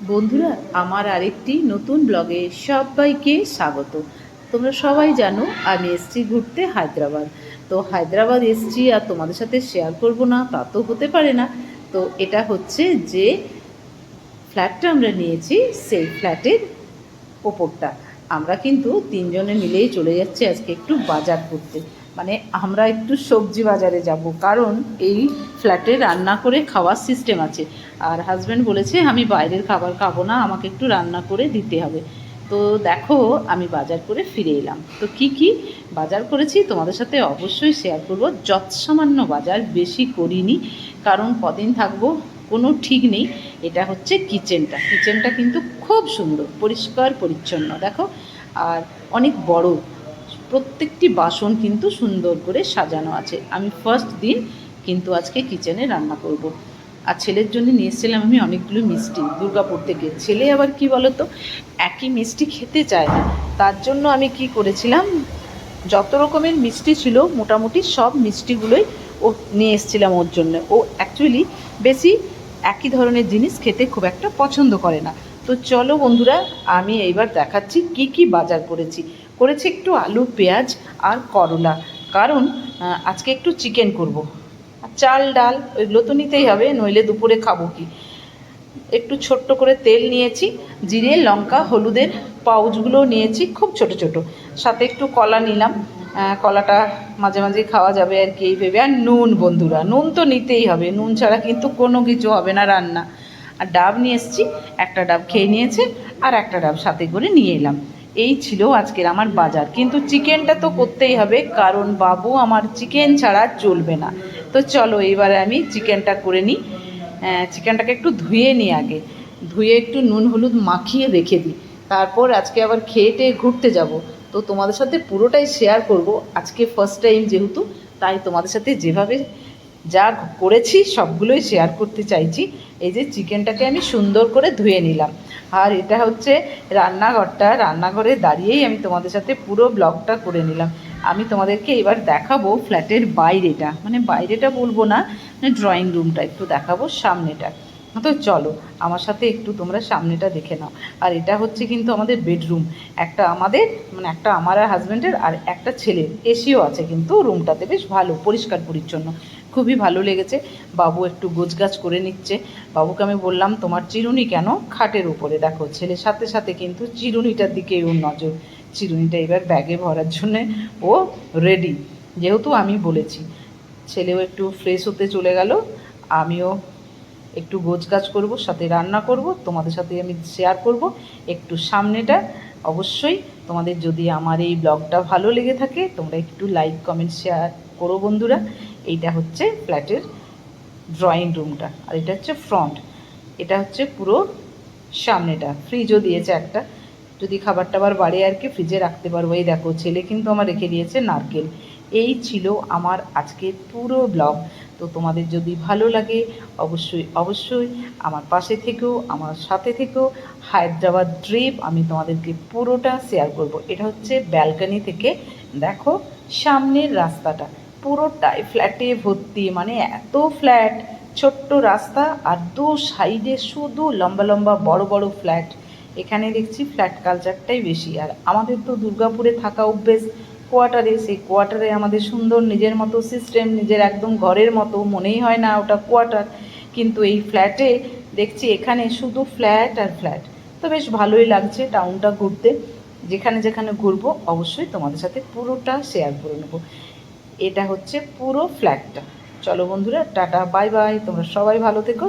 বন্ধুরা, আমার আরেকটি নতুন ব্লগে সবাইকে স্বাগত। তোমরা সবাই জানো, আমি এসছি ঘুরতে হায়দ্রাবাদ। তো হায়দ্রাবাদ এসছি আর তোমাদের সাথে শেয়ার করব না, তা তো হতে পারে না। তো এটা হচ্ছে যে ফ্ল্যাটটা আমরা নিয়েছি, সেই ফ্ল্যাটের ওপরটা। আমরা কিন্তু তিনজনে মিলেই চলে যাচ্ছি আজকে একটু বাজার করতে মানে আমরা একটু সবজি বাজারে যাব, কারণ এই ফ্ল্যাটে রান্না করে খাওয়ার সিস্টেম আছে। আর হাজব্যান্ড বলেছে, আমি বাইরের খাবার খাব না, আমাকে একটু রান্না করে দিতে হবে। তো দেখো, আমি বাজার করে ফিরে এলাম। তো কি কি বাজার করেছি তোমাদের সাথে অবশ্যই শেয়ার করব। যৎসামান্য বাজার বেশি করিনি, কারণ কদিন থাকব, কোনো ঠিক নেই। এটা হচ্ছে কিচেনটা কিচেনটা কিন্তু খুব সুন্দর, পরিষ্কার, পরিচ্ছন্ন, দেখো। আর অনেক বড়। প্রত্যেকটি বাসন কিন্তু সুন্দর করে সাজানো আছে। আমি ফার্স্ট দিন কিন্তু আজকে কিচেনে রান্না করব। আর ছেলের জন্য নিয়ে এসেছিলাম আমি অনেকগুলো মিষ্টি, দুর্গাপুর থেকে। ছেলে আবার কি বলতো? একই মিষ্টি খেতে চায় না। তার জন্য আমি কি করেছিলাম? যত রকমের মিষ্টি ছিল, মোটামুটি সব মিষ্টিগুলোই ও নিয়ে এসেছিলাম ওর জন্য। ও অ্যাকচুয়ালি বেশি একই ধরনের জিনিস খেতে খুব একটা পছন্দ করে না। তো চলো বন্ধুরা, আমি এইবার দেখাচ্ছি কি কি বাজার করেছি। করেছি একটু আলু, পেঁয়াজ আর করলা। কারণ আজকে একটু চিকেন করব। আর চাল, ডাল ওইগুলো তো নিতেই হবে, নইলে দুপুরে খাব কি? একটু ছোট্ট করে তেল নিয়েছি, জিরে, লঙ্কা, হলুদের পাউচগুলো নিয়েছি, খুব ছোট ছোট। সাথে একটু কলা নিলাম। কলাটা মাঝে মাঝে খাওয়া যাবে আর কি, এই ভেবে। আর নুন বন্ধুরা, নুন তো নিতেই হবে, নুন ছাড়া কিন্তু কোনো কিছু হবে না রান্না। আর ডাব নিয়ে এসেছি, একটা ডাব খেয়ে নিয়েছে আর একটা ডাব সাথে করে নিয়ে এলাম। এই ছিল আজকের আমার বাজার। কিন্তু চিকেনটা তো করতেই হবে, কারণ বাবু আমার চিকেন ছাড়া চলবে না। তো চলো এবারে আমি চিকেনটা করে নিই। চিকেনটাকে একটু ধুয়ে নিই আগে। ধুয়ে একটু নুন হলুদ মাখিয়ে রেখে দিই। তারপর আজকে আবার খেয়ে টেয়ে ঘুরতে যাব। তো তোমাদের সাথে পুরোটাই শেয়ার করব। আজকে ফার্স্ট টাইম যেহেতু, তাই তোমাদের সাথে যেভাবে যা করেছি সবগুলোই শেয়ার করতে চাইছি। এই যে চিকেনটাকে আমি সুন্দর করে ধুয়ে নিলাম। আর এটা হচ্ছে রান্নাঘরটা। রান্নাঘরে দাঁড়িয়েই আমি তোমাদের সাথে পুরো ব্লগটা করে নিলাম। আমি তোমাদেরকে এবার দেখাবো ফ্ল্যাটের বাইরেটা। মানে বাইরেটা বলব না মানে ড্রয়িং রুমটা একটু দেখাবো সামনেটা। তো চলো, আমার সাথে একটু তোমরা সামনেটা দেখে নাও। আর এটা হচ্ছে কিন্তু আমাদের বেডরুম একটা আমাদের মানে একটা আমার আর হাজব্যান্ডের আর একটা ছেলের। এসিও আছে কিন্তু রুমটাতে বেশ ভালো, পরিষ্কার পরিচ্ছন্ন। খুবই ভালো লেগেছে। বাবু একটু গোছগাছ করে নিচ্ছে। বাবুকে আমি বললাম, তোমার চিরুনি কেন খাটের উপরে? দেখো, ছেলের সাথে সাথে কিন্তু চিরুনিটার দিকে ওর নজর। চিরুনিটা এবার ব্যাগে ভরার জন্যে ও রেডি যেহেতু আমি বলেছি, ছেলেও একটু ফ্রেশ হতে চলে গেল, আমিও একটু গোছগাছ করব, সাথে রান্না করব, তোমাদের সাথে আমি শেয়ার করব। একটু সামনেটা অবশ্যই তোমাদের যদি আমার এই ব্লগটা ভালো লেগে থাকে, তোমরা একটু লাইক কমেন্ট শেয়ার করো বন্ধুরা। এইটা হচ্ছে ফ্ল্যাটের ড্রয়িং রুমটা আর এটা হচ্ছে ফ্রন্ট এটা হচ্ছে পুরো সামনেটা। ফ্রিজও দিয়েছে একটা। যদি খাবার টাবার বাড়ে আর কি ফ্রিজে রাখতে পারব। এই দেখো, ছেলে কিন্তু আমার রেখে দিয়েছে নারকেল। এই ছিল আমার আজকের পুরো ব্লগ। তো তোমাদের যদি ভালো লাগে, অবশ্যই অবশ্যই আমার পাশে থেকেও আমার সাথে থেকেও হায়দ্রাবাদ ট্রিপ আমি তোমাদেরকে পুরোটা শেয়ার করব। এটা হচ্ছে ব্যালকানি থেকে, দেখো, সামনের রাস্তাটা। পুরোটাই ফ্ল্যাটে ভর্তি মানে এত ফ্ল্যাট ছোট্ট রাস্তা আর দু সাইডে শুধু লম্বা লম্বা বড় বড় ফ্ল্যাট এখানে দেখছি ফ্ল্যাট কালচারটাই বেশি। আর আমাদের তো দুর্গাপুরে থাকা অভ্যেস কোয়ার্টারে সেই কোয়ার্টারে আমাদের সুন্দর নিজের মতো সিস্টেম নিজের একদম ঘরের মতো, মনেই হয় না ওটা কোয়ার্টার কিন্তু এই ফ্ল্যাটে দেখছি এখানে শুধু ফ্ল্যাট আর ফ্ল্যাট তো বেশ ভালোই লাগছে টাউনটা ঘুরতে। যেখানে যেখানে ঘুরবো অবশ্যই তোমাদের সাথে পুরোটা শেয়ার করে নেব। এটা হচ্ছে পুরো ফ্ল্যাটটা চলো বন্ধুরা, টাটা বাই বাই তোমরা সবাই ভালো থেকো।